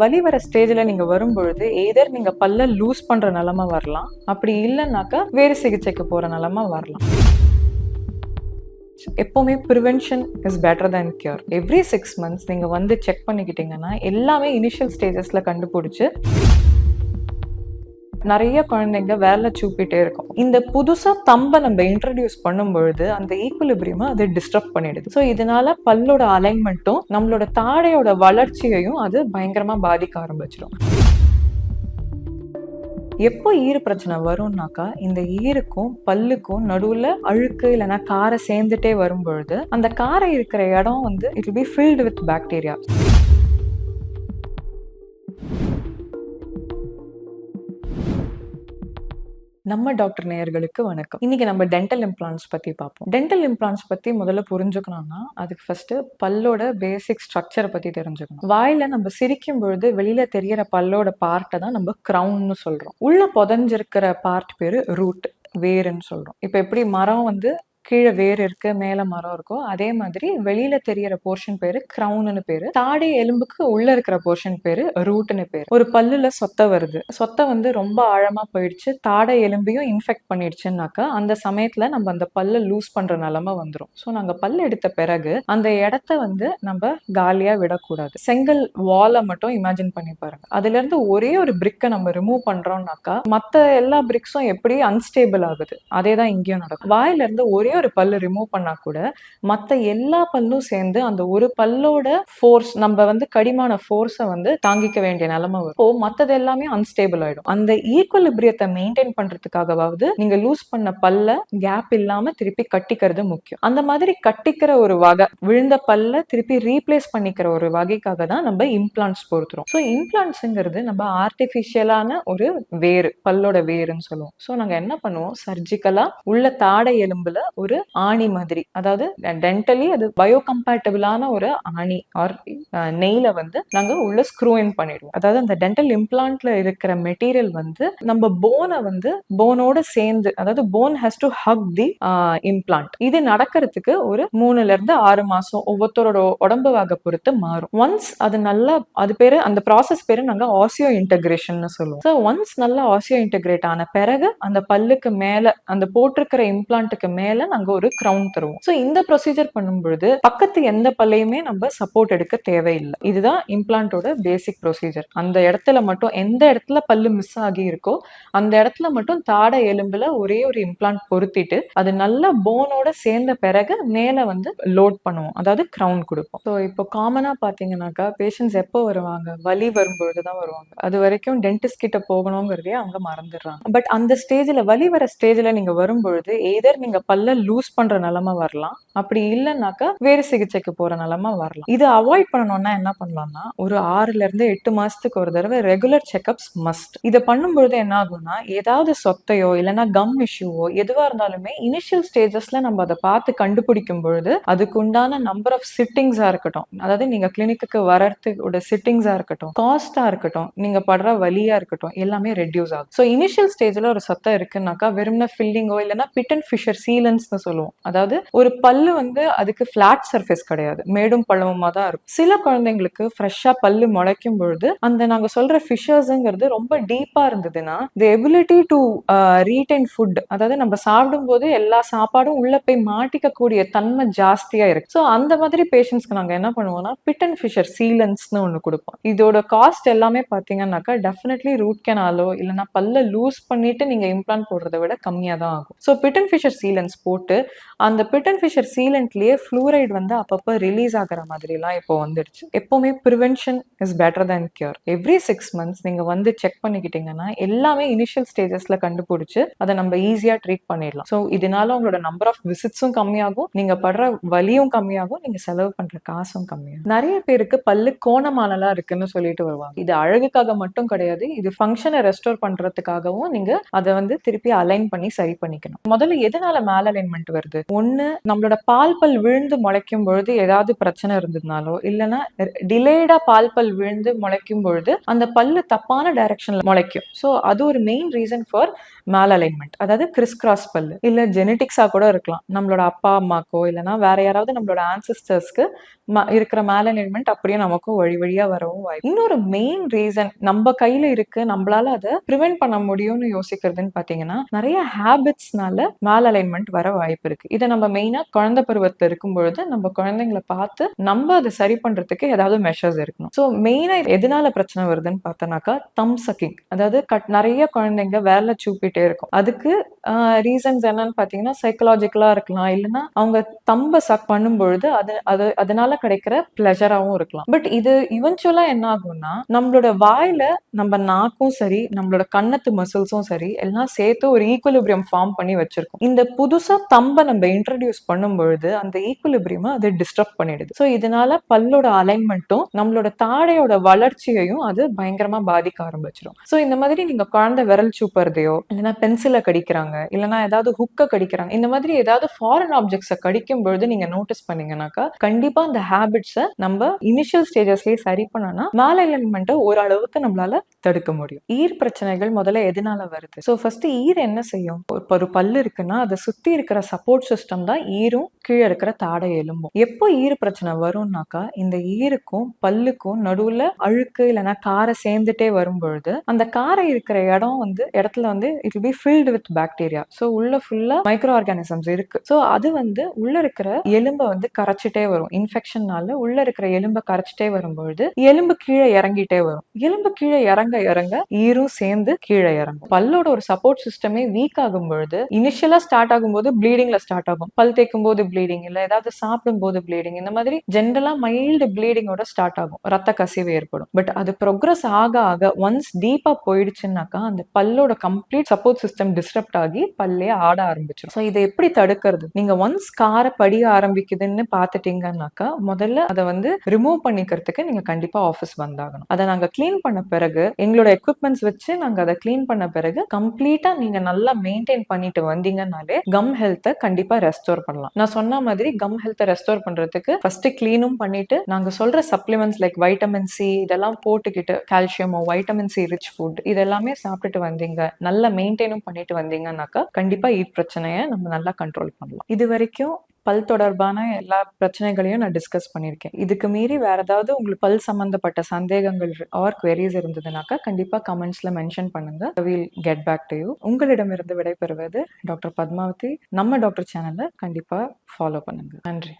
வலி வர ஸ்டேஜ்ல நீங்க வரும்பொழுது ஏதர் நீங்க பல்ல லூஸ் பண்ற நிலமை வரலாம். அப்படி இல்லைன்னாக்கா வேறு சிகிச்சைக்கு போற நிலமை வரலாம். எப்போவுமே prevention is better than cure every six months நீங்கள் வந்து செக் பண்ணிக்கிட்டீங்கன்னா எல்லாமே இனிஷியல் ஸ்டேஜஸில் கண்டுபிடிச்சி நிறைய குழந்தைங்க வேலை சூப்பிட்டே இருக்கும். இந்த புதுசா தம்பை நம்ம இன்ட்ரடியூஸ் பண்ணும் பொழுது அந்த ஈக்குலிபிரியமை அது டிஸ்டர்ப் பண்ணிடுது. ஸோ இதனால பல்லோட அலைன்மெண்ட்டும் நம்மளோட தாடையோட வளர்ச்சியையும் அது பயங்கரமா பாதிக்க ஆரம்பிச்சிடும். எப்போ ஈறு பிரச்சனை வரும்னாக்கா இந்த ஈருக்கும் பல்லுக்கும் நடுவுல அழுக்கு இல்லைன்னா காரை சேர்ந்துட்டே வரும்பொழுது அந்த காரை இருக்கிற இடம் வந்து it be filled with bacteria நம்ம டாக்டர் நேயர்களுக்கு வணக்கம். இன்னைக்கு நம்ம டென்டல் இம்ப்ளான்ஸ் பத்தி பார்ப்போம். டென்டல் இம்ப்ளான்ஸ் பத்தி முதல்ல புரிஞ்சுக்கணும்னா அதுக்கு ஃபர்ஸ்ட் பல்லோட பேசிக் ஸ்ட்ரக்சரை பத்தி தெரிஞ்சுக்கணும். வாயில நம்ம சிரிக்கும் பொழுது வெளியில தெரியற பல்லோட பார்ட்டை தான் நம்ம கிரவுன்னு சொல்றோம். உள்ள புதஞ்சிருக்கிற பார்ட் பேரு ரூட் வேருன்னு சொல்றோம். இப்போ எப்படி மரம் வந்து கீழே வேர் இருக்கு மேல மரம் இருக்கும் அதே மாதிரி வெளியில தெரியற போர்ஷன் பேரு கிரவுன்னு பேரு. தாடை எலும்புக்கு உள்ள இருக்கிற போர்ஷன் பேரு ரூட்னு பேரு. ஒரு பல்லுல சொத்தை வருது. சொத்தை வந்து ரொம்ப ஆழமா போயிடுச்சு. தாடை எலும்பையும் இன்ஃபெக்ட் பண்ணிடுச்சுன்னாக்கா அந்த சமயத்துல நம்ம அந்த பல்ல லூஸ் பண்ற நிலைமை வந்துடும் ஸோ நாங்க பல் எடுத்த பிறகு அந்த இடத்த வந்து நம்ம காலியா விடக்கூடாது. செங்கல் வாலை மட்டும் இமேஜின் பண்ணி பாருங்க. அதுல இருந்து ஒரே ஒரு பிரிக்கை நம்ம ரிமூவ் பண்றோம்னாக்கா மத்த எல்லா பிரிக்ஸும் எப்படி அன்ஸ்டேபிள் ஆகுது. அதே தான் இங்கேயும் நடக்கும். வாயில இருந்து ஒரே ஒரு பல்லு ரிமூவ் பண்ணா கூட மத்த எல்லா பல்லும் சேர்ந்து அந்த ஒரு பல்லோட ஃபோர்ஸ் நம்ம வந்து கடிமான ஃபோர்ஸை வந்து தாங்கிக்க வேண்டிய நிலைமை வரும். இப்போ மற்றது எல்லாமே அன்ஸ்டேபிள் ஆயிடும். அந்த ஈக்குவலிபிரியத்தை மெயின்டைன் பண்றதுக்காகவாவது நீங்க லூஸ் பண்ண பல்ல கேப் இல்லாம திருப்பி கட்டிக்கிறது முக்கியம். அந்த மாதிரி கட்டிக்கிற ஒரு வகை விழுந்த பல்ல திருப்பி ரீப்ளேஸ் பண்ணிக்கிற ஒரு வகைக்காக தான் நம்ம இம்ப்ளான்ஸ் பொறுத்துறோம் ஸோ இம்ப்ளான்ஸ்ங்கிறது நம்ம ஆர்டிஃபிஷியலான ஒரு வேறு பல்லோட வேருன்னு சொல்லுவோம். ஸோ நாங்க என்ன பண்ணுவோம்? சர்ஜிக்கலா உள்ள தாடை எலும்புல ஒரு ஆணி மாதிரி. அதாவது டென்டலி அது பயோ கம்பேட்டபிளான ஒரு ஆணி. ஆர் நெய்ல வந்து நாங்க உள்ள ஸ்க்ரூ இன் பண்ணிடுவோம். அதாவது அந்த டென்டல் இம்ப்ளான்ட்ல இருக்கிற மெட்டீரியல் வந்து நம்ம போனை வந்து போனோட சேர்ந்து அதாவது bone has to hug the implant இது நடக்கிறதுக்கு ஒரு மூணுல இருந்து ஆறு மாசம் ஒவ்வொருத்தரோட உடம்பு வகை பொறுத்து மாறும். ஒன்ஸ் அது நல்லா அது பேரு அந்த ப்ராசஸ் பேரு நாங்க ஆசியோ இன்டகிரேஷன் சொல்லுவோம். ஸோ ஒன்ஸ் நல்லா ஆசியோ இன்டகிரேட் ஆன பிறகு அந்த பல்லுக்கு மேல அந்த போட்டிருக்கிற இம்ப்ளான்ட்டுக்கு மேல நாங்க ஒரு கிரவுன் தருவோம். ஸோ இந்த ப்ரொசீஜர் பண்ணும் பொழுது பக்கத்து எந்த பல்லையுமே நம்ம சப்போர்ட் எடுக்க தேவையில்லை. இதுதான் இம்ப்ளான்ட்டோட பேசிக் ப்ரொசீஜர் அந்த இடத்துல மட்டும் எந்த இடத்துல பல்லு மிஸ் ஆகி இருக்கோ அந்த இடத்துல மட்டும் தாடை எலும்புல ஒரே ஒரு இம்ப்ளான்ட் பொருத்திட்டு அது நல்லா போனோட சேர்ந்த பிறகு மேல வந்து லோட் பண்ணுவோம். அதாவது கிரவுன் கொடுப்போம். ஸோ இப்போ காமனா பாத்தீங்கன்னாக்கா பேஷண்ட்ஸ் எப்போ வருவாங்க? வலி வரும்பொழுது தான் வருவாங்க. அது வரைக்கும் டென்டிஸ்ட் கிட்ட போகணுங்கிறதே அவங்க மறந்துடுறாங்க. பட் அந்த ஸ்டேஜ்ல வலி வர ஸ்டேஜ்ல நீங்க வரும்பொழுது ஏதர் நீங்க பல்ல லூஸ் பண்ற நிலைமை வரலாம். அப்படி இல்லைன்னாக்கா வேறு சிகிச்சைக்கு போற நிலைமை வரலாம். இது அவாய்ட் பண்ணணும்னா என்ன பண்ணலாம்னா ஒரு ஆறுல இருந்து எட்டு மாசத்துக்கு ஒரு தடவை ரெகுலர் செக்அப்ஸ் மஸ்ட் இதை பண்ணும்பொழுது என்ன ஆகும்னா ஏதாவது சொத்தையோ இல்லைன்னா கம் இஷ்யூவோ எதுவா இருந்தாலுமே இனிஷியல் ஸ்டேஜஸ்ல நம்ம அதை பார்த்து கண்டுபிடிக்கும் பொழுது அதுக்கு உண்டான நம்பர் ஆஃப் சிட்டிங்ஸா இருக்கட்டும். அதாவது நீங்க கிளினிக்கு வரத்துக்கு சிட்டிங்ஸா இருக்கட்டும். காஸ்டா இருக்கட்டும். நீங்க படுற வழியா இருக்கட்டும். எல்லாமே ரெடியூஸ் ஆகும். ஸோ இனிஷியல் ஸ்டேஜ்ல ஒரு சத்தம் இருக்குன்னாக்கா வெறும்னா ஃபில்லிங்கோ இல்லைன்னா பிட் அண்ட் ஃபிஷர் சீலன்ஸ்னு சொல்லுவோம். அதாவது ஒரு பல்லு வந்து அதுக்கு ஃபிளாட் சர்ஃபேஸ் கிடையாது. மேடும் பள்ளமுமா தான் இருக்கும். சில குழந்தைங்களுக்கு ஃப்ரெஷ்ஷா பல்லு முளைக்கும் பொழுது அந்த நாங்க சொல்ற ஃபிஷர்ஸ்ங்கிறது ரொம்ப டீப்பா இருந்ததுன்னா the ability to retain food அதாவது நம்ம சாப்பிடும் போது எல்லா சாப்பாடும் உள்ள போய் மாட்டிக்க கூடிய தன்மை ஜாஸ்தியா இருக்கு. ஸோ அந்த மாதிரி பேஷண்ட்ஸ்க்கு நாங்க என்ன பண்ணுவோம்னா பிட் அண்ட் ஃபிஷர் சீலன்ஸ்னு ஒன்று கொடுப்போம். இதோட காஸ்ட் எல்லாமே பாத்தீங்கன்னாக்கா டெஃபினெட்லி ரூட் கெனாலோ இல்லைன்னா பல்ல லூஸ் பண்ணிட்டு நீங்க இம்ப்ளான் போடுறத விட கம்மியா தான் ஆகும். So pit and fissure sealants போட்டு அந்த பிட் அண்ட் ஃபிஷர் சீலண்ட்லேயே ஃப்ளூரைடு வந்து அப்பப்போ ரிலீஸ் ஆகிற மாதிரிலாம் இப்போ வந்துடுச்சு. எப்பவுமே prevention is better than cure every six months நீங்க வந்து செக் பண்ணிக்கிட்டீங்கன்னா எல்லாமே இனிஷியல் ஸ்டேஜஸில் கண்டுபிடிச்சி அதை நம்ம ஈஸியாக ட்ரீட் பண்ணிடலாம். ஸோ இதனால உங்களோட நம்பர் ஆஃப் விசிட்ஸும் கம்மியாகும். நீங்க படுற வலியும் கம்மியாகும். நீங்க செலவு பண்ற காசும் கம்மியாகும். நிறைய பேருக்கு பல்லு கோணமானலா இருக்குன்னு சொல்லிட்டு வருவாங்க. இது அழகுக்காக மட்டும் கிடையாது. இது ஃபங்க்ஷனை ரெஸ்டோர் பண்றதுக்காகவும் நீங்க அதை வந்து திருப்பி அலைன் பண்ணி சரி பண்ணிக்கணும். முதல்ல எதனால மேல அலைன்மெண்ட் வருது. ஒண்ணு நம்மளோட பால் பல் விழுந்து முளைக்கும் பொழுது ஏதாவது பிரச்சனை இருந்ததுனாலோ இல்லைன்னா டிலேடா பால் பல் விழுந்து முளைக்கும் பொழுது அந்த பல்லு தப்பான டைரக்ஷன்ல முளைக்கும். ஸோ அது ஒரு main reason for malalignment அதாவது கிறிஸ் கிராஸ் பல்லு. இல்ல ஜெனட்டிக்ஸா கூட இருக்கலாம். நம்மளோட அப்பா அம்மாக்கோ இல்லைன்னா வேற யாராவது நம்மளோட ஆன்சிஸ்டர்ஸ்க்கு இருக்கிற மேல் அலைன்மெண்ட் அப்படியே நமக்கும் வழி வழியா வரவும் வாய்ப்பு. இன்னொரு மெயின் ரீசன் நம்ம கையில இருக்கு நம்மளால அதை ப்ரிவென்ட் பண்ண முடியும்னு யோசிக்கிறதுன்னு பாத்தீங்கன்னா நிறைய ஹேபிட்ஸ்னால மேல் அலைன்மெண்ட் வர வாய்ப்பு இருக்கு. இதை நம்ம மெயினா குழந்தை பருவத்தில் இருக்கும் பொழுது நம்ம குழந்தைங்களை பார்த்து நம்ம அதை சரி பண்றதுக்கு ஏதாவது மெஷர்ஸ் இருக்கணும் ஸோ மெயினா எதனால பிரச்சனை வருதுன்னு பார்த்தோம்னாக்கா தம் சக்கிங் அதாவது கட் நிறைய குழந்தைங்க வேலை சூப்பிட்டே இருக்கும். அதுக்கு ரீசன்ஸ் என்னன்னு பார்த்தீங்கன்னா சைக்கலாஜிக்கலாக இருக்கலாம். இல்லைன்னா அவங்க தம்ப சக் பண்ணும்பொழுது அது அது அதனால கிடைக்கிற ப்ளெஷராகவும் இருக்கலாம். பட் இது இவென்ச்சுவலாக என்ன ஆகும்னா நம்மளோட வாயில நம்ம நாக்கும் சரி நம்மளோட கண்ணத்து மசில்ஸும் சரி எல்லாம் சேர்த்து ஒரு ஈக்குவலிபிரியம் ஃபார்ம் பண்ணி வச்சிருக்கோம். இந்த புதுசாக தம்ப நம்ம இன்ட்ரடியூஸ் பண்ணும் பொழுது அந்த ஈக்குவலிபிரியம் அது டிஸ்டர்ப் பண்ணிடுது. ஸோ இதனால பல்லோட அலைன்மெண்ட்டும் நம்மளோட தாடையோட வளர்ச்சியையும் அது பயங்கரமாக பாதிக்க ஆரம்பிச்சிடும் ஸோ இந்த மாதிரி நீங்கள் குழந்தை விரல் சூப்பறதையோ இல்லைன்னா பென்சிலை கடிக்கிறாங்க இல்லைன்னா ஏதாவது ஹுக்கை கடிக்கிறாங்க. இந்த மாதிரி ஏதாவது ஃபாரின் ஆப்ஜெக்ட்ஸை கடிக்கும் பொழுது நீங்க நோட்டீஸ் பண்ணீங்கன்னாக்கா கண்டிப்பா அந்த ஹேபிட்ஸை நம்ம இனிஷியல் ஸ்டேஜஸ்லயே சரி பண்ணனா மேல எலிமெண்ட்டை ஓரளவுக்கு நம்மளால தடுக்க முடியும். ஈர் பிரச்சனைகள் முதல்ல எதனால வருது? ஸோ ஃபர்ஸ்ட் ஈர் என்ன செய்யும்? இப்போ ஒரு பல்லு இருக்குன்னா அதை சுத்தி இருக்கிற சப்போர்ட் சிஸ்டம் தான் ஈரும் கீழே இருக்கிற தாடை எலும்பும். எப்போ ஈர் பிரச்சனை வரும்னாக்கா இந்த ஈருக்கும் பல்லுக்கும் நடுவுல அழுக்கு இல்லைன்னா காரை சேர்ந்துட்டே வரும்பொழுது அந்த காரை இருக்கிற இடம் வந்து இடத்துல வந்து it be filled with bacteria so உள்ள ஃபுல்லா மைக்ரோ ஆர்கானிசம்ஸ் இருக்கு. ஸோ அது வந்து உள்ள இருக்கிற எலும்பை வந்து கரைச்சிட்டே வரும். இன்ஃபெக்ஷன்னால உள்ள இருக்கிற எலும்பை கரைச்சிட்டே வரும்பொழுது எலும்பு கீழே இறங்கிட்டே வரும். எலும்பு கீழே இறங்க இறங்க ஈரும் சேர்ந்து கீழே இறங்கும். பல்லோட ஒரு சப்போர்ட் சிஸ்டமே வீக் ஆகும் பொழுது இனிஷியலா ஸ்டார்ட் ஆகும்போது ப்ளீடிங்ல ஸ்டார்ட் ஆகும். பல் தேய்க்கும் போது ப்ளீடிங் இல்ல ஏதாவது சாப்பிடும் போது ப்ளீடிங் இந்த மாதிரி ஜென்ரலா மைல்டு ப்ளீடிங்கோட ஸ்டார்ட் ஆகும். ரத்த கசிவு ஏற்படும். பட் அது ப்ரோக்ரஸ் ஆக ஆக ஒன்ஸ் டீப்பா போயிடுச்சுன்னாக்கா அந்த பல்லோட கம்ப்ளீட் சப்போர்ட் சிஸ்டம் டிஸ்டர்ப்ட் ஆகி பல்லே ஆட ஆரம்பிச்சிடும் ஸோ இதை எப்படி தடுக்கிறது? நீங்க ஒன்ஸ் காரை படிய ஆரம்பிக்குதுன்னு பார்த்துட்டீங்கன்னாக்கா முதல்ல அதை வந்து ரிமூவ் பண்ணிக்கிறதுக்கு நீங்க கண்டிப்பா ஆஃபீஸ் வந்தாகணும். அதை நாங்க க்ளீன் பண்ண பிறகு எங்களோட எக்யூப்மெண்ட்ஸ் வச்சு நாங்க அதை க்ளீன் பண்ண பிறகு கம்ப்ளீட்டா நீங்க நல்லா மெயின்டைன் பண்ணிட்டு வந்தீங்கன்னாலே கம் ஹெல்த்தை கண்டிப்பா ரெஸ்டோர் பண்ணலாம். நான் சொன்ன மாதிரி கம் ஹெல்த்தை ரெஸ்டோர் பண்றதுக்கு ஃபர்ஸ்ட் க்ளீனும் பண்ணிட்டு நாங்க சொல்ற சப்ளிமெண்ட்ஸ் லைக் வைட்டமின் சி இதெல்லாம் போட்டுக்கிட்டு கால்சியமோ வைட்டமின் சி ரிச் ஃபுட் இதெல்லாமே சாப்பிட்டுட்டு வந்தீங்க நல்லா மெயின்டைனும் பண்ணிட்டு பண்ணாக்கா கண்டிப்பா ஈ பிரச்சனையை நம்ம நல்லா கண்ட்ரோல் பண்ணலாம். இது வரைக்கும் பல் தொடர்பான எல்லா பிரச்சனைகளையும் நான் டிஸ்கஸ் பண்ணியிருக்கேன். இதுக்கு மீறி வேற ஏதாவது உங்களுக்கு பல் சம்பந்தப்பட்ட சந்தேகங்கள் ஆர் குவெரிஸ் இருந்ததுனாக்கா கண்டிப்பா கமெண்ட்ஸ்ல மென்ஷன் பண்ணுங்க. Will get back to you உங்களிடமிருந்து விடைபெறுவது டாக்டர் பத்மாவதி. நம்ம டாக்டர் சேனலை கண்டிப்பா ஃபாலோ பண்ணுங்க. நன்றி.